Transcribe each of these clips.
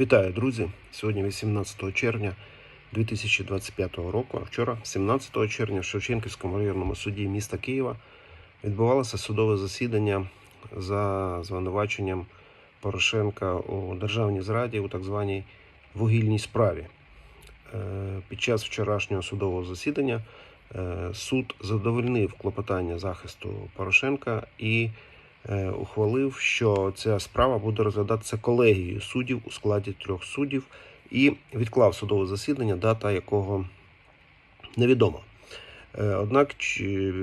Вітаю, друзі! Сьогодні 18 червня 2025 року. А вчора, 17 червня, в Шевченківському районному суді міста Києва відбувалося судове засідання за звинуваченням Порошенка у державній зраді у так званій вугільній справі. Е, Під час вчорашнього судового засідання е, суд задовольнив клопотання захисту Порошенка і ухвалив, що ця справа буде розглядатися колегією суддів у складі трьох суддів і відклав судове засідання, дата якого невідома. Е, Однак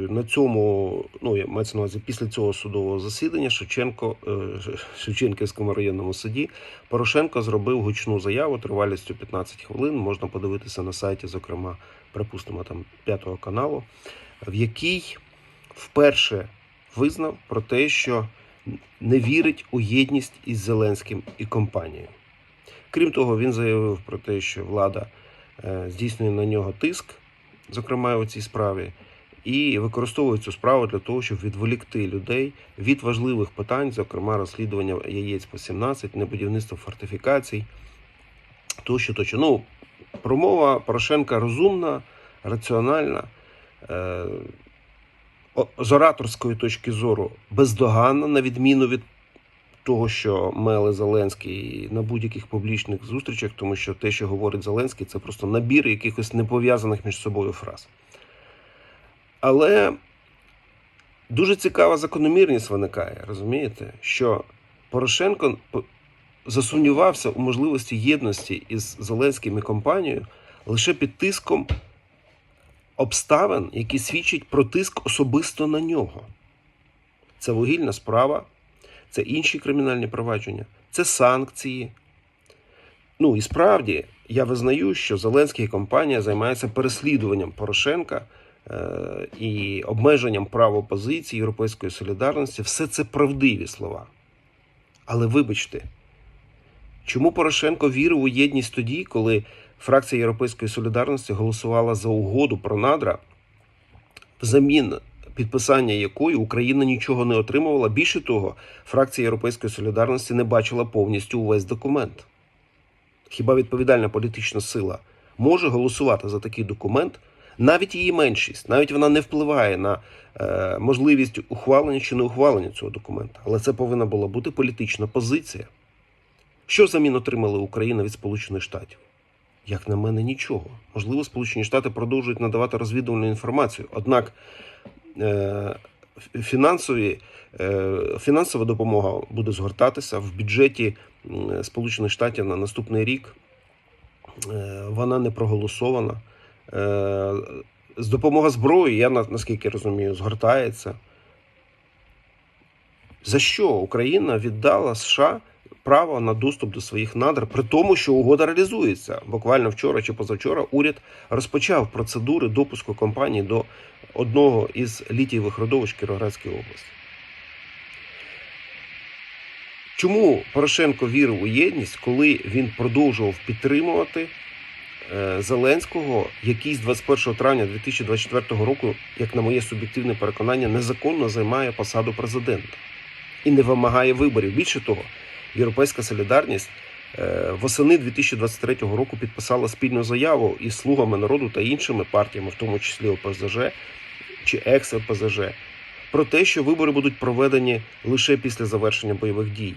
на цьому, ну я мається на увазі, після цього судового засідання Шевченко е, Шевченківському районному суді Порошенко зробив гучну заяву тривалістю 15 хвилин. Можна подивитися на сайті, зокрема, припустимо, там п'ятого каналу, в якій вперше визнав про те, що не вірить у єдність із Зеленським і компанією. Крім того, він заявив про те, що влада е, здійснює на нього тиск, зокрема у цій справі, і використовує цю справу для того, щоб відволікти людей від важливих питань, зокрема розслідування яєць по 17, небудівництво фортифікацій, тощо, тощо. Ну, промова Порошенка розумна, раціональна. З ораторської точки зору бездоганна, на відміну від того, що мели Зеленський на будь-яких публічних зустрічах, тому що те, що говорить Зеленський, це просто набір якихось непов'язаних між собою фраз. Але дуже цікава закономірність виникає, розумієте, що Порошенко засумнівався у можливості єдності із Зеленським і компанією лише під тиском обставин, які свідчать про тиск особисто на нього. Це вугільна справа, це інші кримінальні провадження, це санкції. Ну і справді я визнаю, що Зеленський і компанія займаються переслідуванням Порошенка е, і обмеженням прав опозиції, європейської солідарності. Все це правдиві слова. Але вибачте, чому Порошенко вірив у єдність тоді, коли фракція Європейської солідарності голосувала за угоду про надра, взамін підписання якої Україна нічого не отримувала. Більше того, фракція Європейської солідарності не бачила повністю увесь документ. Хіба відповідальна політична сила може голосувати за такий документ? Навіть її меншість, навіть вона не впливає на е, можливість ухвалення чи не ухвалення цього документа. Але це повинна була бути політична позиція. Що взамін отримала Україна від Сполучених Штатів? Як на мене, нічого. Можливо, Сполучені Штати продовжують надавати розвідувальну інформацію. Однак е, фінансові, е, фінансова допомога буде згортатися в бюджеті Сполучених Штатів на наступний рік. Е, Вона не проголосована. З допомога зброї, я наскільки розумію, згортається. За що Україна віддала США право на доступ до своїх надр, при тому, що угода реалізується. Буквально вчора чи позавчора уряд розпочав процедури допуску компанії до одного із літієвих родовищ Кіровоградської області. Чому Порошенко вірив у єдність, коли він продовжував підтримувати е, Зеленського, який з 21 травня 2024 року, як на моє суб'єктивне переконання, незаконно займає посаду президента і не вимагає виборів. Більше того, Європейська солідарність е, восени 2023 року підписала спільну заяву із слугами народу та іншими партіями, в тому числі ОПЗЖ чи екс-ОПЗЖ, про те, що вибори будуть проведені лише після завершення бойових дій.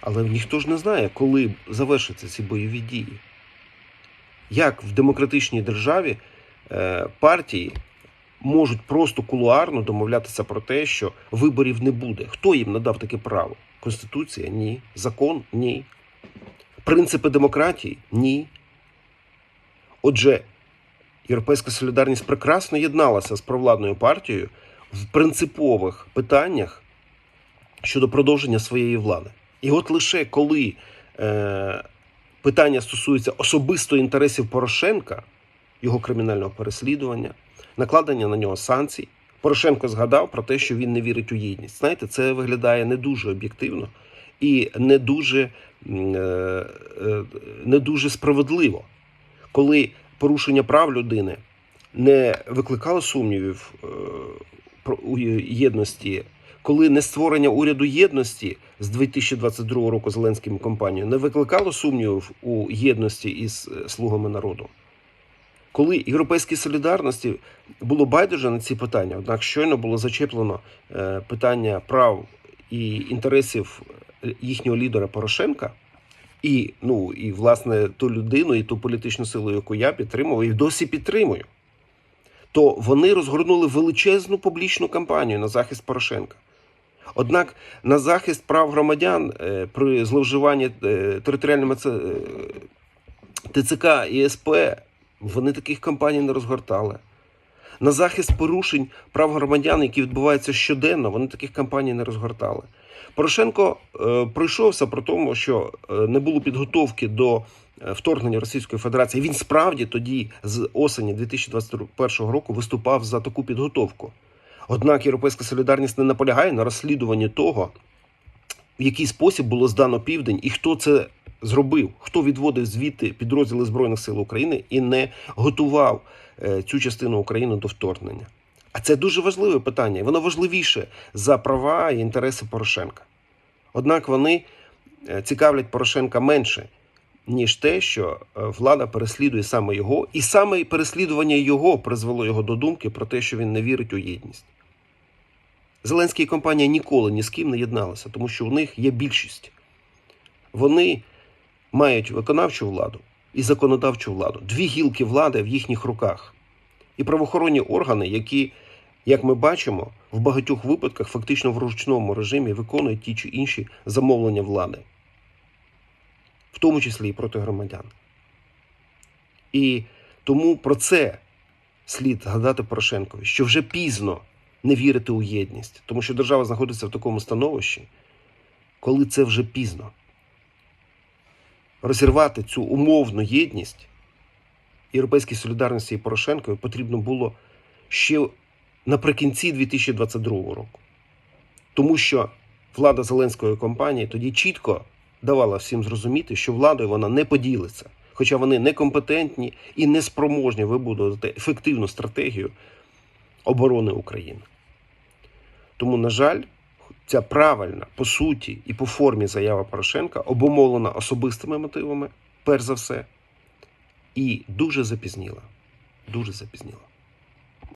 Але ніхто ж не знає, коли завершаться ці бойові дії. Як в демократичній державі е, партії можуть просто кулуарно домовлятися про те, що виборів не буде. Хто їм надав таке право? Конституція? Ні. Закон? Ні. Принципи демократії? Ні. Отже, Європейська солідарність прекрасно єдналася з провладною партією в принципових питаннях щодо продовження своєї влади. І от лише коли е, питання стосується особисто інтересів Порошенка, його кримінального переслідування, накладення на нього санкцій, Порошенко згадав про те, що він не вірить у єдність. Знаєте, це виглядає не дуже об'єктивно і не дуже, е, е, не дуже справедливо, коли порушення прав людини не викликало сумнівів е, у єдності коли не створення уряду єдності з 2022 року Зеленським компанією не викликало сумнівів у єдності із слугами народу. Коли європейській солідарності було байдуже на ці питання, однак щойно було зачеплено е, питання прав і інтересів е, їхнього лідера Порошенка, і ну і власне ту людину, і ту політичну силу, яку я підтримував, і досі підтримую, то вони розгорнули величезну публічну кампанію на захист Порошенка. Однак на захист прав громадян е, при зловживанні територіальними ТЦК і СП вони таких кампаній не розгортали. На захист порушень прав громадян, які відбуваються щоденно, вони таких кампаній не розгортали. Порошенко е, пройшовся про тому, що е, не було підготовки до е, вторгнення Російської Федерації. Він справді тоді, з осені 2021 року, виступав за таку підготовку. Однак Європейська солідарність не наполягає на розслідуванні того, в який спосіб було здано південь і хто це зробив, хто відводив звідти підрозділи Збройних сил України і не готував е, цю частину України до вторгнення. А це дуже важливе питання, і воно важливіше за права і інтереси Порошенка. Однак вони е, цікавлять Порошенка менше, ніж те, що е, влада переслідує саме його, і саме переслідування його призвело його до думки про те, що він не вірить у єдність. Зеленський і компанія ніколи ні з ким не єдналася, тому що у них є більшість. Вони мають виконавчу владу і законодавчу владу. Дві гілки влади в їхніх руках. І правоохоронні органи, які, як ми бачимо, в багатьох випадках фактично в ручному режимі виконують ті чи інші замовлення влади, в тому числі і проти громадян. І тому про це слід згадати Порошенкові, що вже пізно не вірити у єдність, тому що держава знаходиться в такому становищі, коли це вже пізно. Розірвати цю умовну єдність Європейській солідарності і Порошенкові потрібно було ще наприкінці 2022 року. Тому що влада Зеленської компанії тоді чітко давала всім зрозуміти, що владою вона не поділиться, хоча вони некомпетентні і неспроможні вибудувати ефективну стратегію оборони України. Тому, на жаль, ця правильна по суті і по формі заява Порошенка обумовлена особистими мотивами, перш за все, і дуже запізніла. Дуже запізніла.